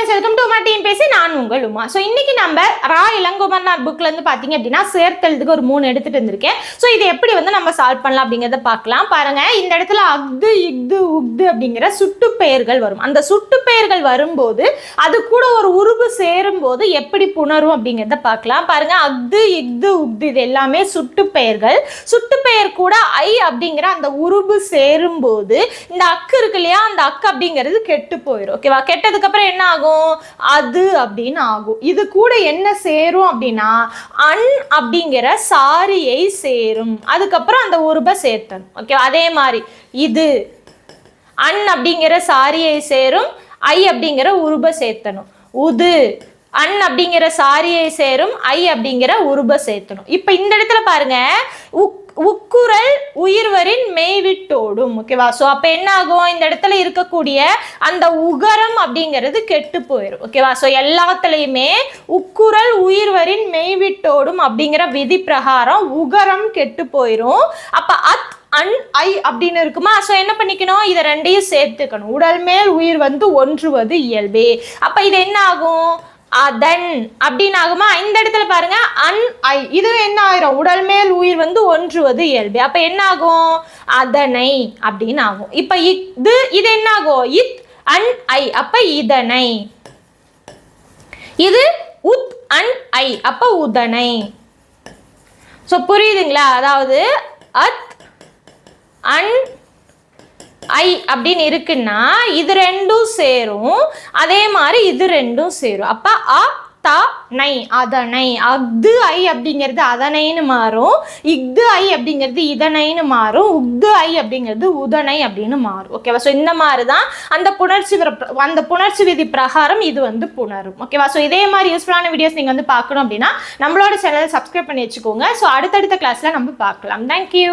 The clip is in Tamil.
ஃப்ரெண்ட்ஸ் வெல்கம் டு மாட்டின் பேசி நான் உங்கள் உமா. ஸோ இன்னைக்கு நம்ம ரா இளங்குமர்னார் புக்ல இருந்து பார்த்தீங்க அப்படின்னா சேர்த்தெழுதுக்கு ஒரு மூணு எடுத்துட்டு வந்திருக்கேன் ஸோ இது எப்படி வந்து நம்ம சால்வ் பண்ணலாம் அப்படிங்கிறத பார்க்கலாம். பாருங்க இந்த இடத்துல அக்து இக்து உக்து அப்படிங்கிற சுட்டு பெயர்கள் வரும். அந்த சுட்டு பெயர்கள் வரும்போது அது கூட ஒரு உருவு சேரும் போது எப்படி புணரும் அப்படிங்கிறத பார்க்கலாம். பாருங்க அக்து இக்து உக்து இது எல்லாமே சுட்டு பெயர்கள். சுட்டு பெயர் கூட ஐ அப்படிங்கிற அந்த உருவு சேரும் போது இந்த அக்கு இருக்கு இல்லையா அந்த அக்கு அப்படிங்கிறது கெட்டு போயிடும் ஓகேவா? கெட்டதுக்கு அப்புறம் என்ன ஆகும்? அது அப்படின்னு ஆகும். இது கூட என்ன சேரும் அப்படின்னா அன் அப்படிங்கிற சாரியை சேரும். அதுக்கப்புறம் அந்த உருபை சேர்த்தணும். ஓகே அதே மாதிரி இது. அன் அப்படிங்கிற சாரியை சேரும் ஐ அப்படிங்கிற உருபை சேர்த்தணும். உது. அன் அப்படிங்கிற சாரியை சேரும் ஐ அப்படிங்கிற உருப சேர்த்தணும். இப்போ இந்த இடத்துல பாருங்க உக் உக்குரல் உயிர்வரின் மெய்விட்டோடும் ஓகேவா ஸோ அப்போ என்ன ஆகும் இந்த இடத்துல இருக்கக்கூடிய அந்த உகரம் அப்படிங்கிறது கெட்டு போயிடும் ஓகேவா ஸோ எல்லாத்துலேயுமே உக்குரல் உயிர்வரின் மெய்விட்டோடும் அப்படிங்கிற விதி பிரகாரம் உகரம் கெட்டு போயிடும் அப்போ அத் அன் ஐ அப்படின்னு இருக்குமா? ஸோ என்ன பண்ணிக்கணும்? இதை ரெண்டையும் சேர்த்துக்கணும். உடல் மேல் உயிர் வந்து ஒன்றுவது இயல்பே. அப்போ இது என்ன ஆகும் அதன் அப்படின்னு ஆகுமா இந்த இடத்துல பாருங்க அன் ஐ இது என்ன ஆயிரும்? உடல் மேல் உயிர் வந்து ஒன்றுவது இயல்பு. அப்ப என்ன ஆகும் அதனை அப்படின்னு ஆகும் இப்ப இது இது என்ன ஆகும் இத் அன் ஐ. அப்ப இதனை. இது உத் அன் ஐ. அப்ப உதனை. ஸோ புரியுதுங்களா? அதாவது அத் அன் ஐ அப்படின்னு இருக்குன்னா இது ரெண்டும் சேரும். அதே மாதிரி இது ரெண்டும் சேரும். அப்ப அ த நை அதனை. அஃது ஐ அப்படிங்கிறது அதனைன்னு மாறும். இஃது ஐ அப்படிங்கிறது இதனைன்னு மாறும். உக்து ஐ அப்படிங்கிறது உதனை அப்படின்னு மாறும். ஓகேவா ஸோ இந்த மாதிரி தான் அந்த புணர்ச்சி அந்த புணர்ச்சி விதி பிரகாரம் இது வந்து புணரும். ஓகேவா ஸோ இதே மாதிரி யூஸ்ஃபுல்லான வீடியோஸ் நீங்கள் வந்து பார்க்கணும் அப்படின்னா நம்மளோட சேனலை சப்ஸ்கிரைப் பண்ணி வச்சுக்கோங்க. ஸோ அடுத்தடுத்த கிளாஸில் நம்ம பார்க்கலாம். தேங்க்யூ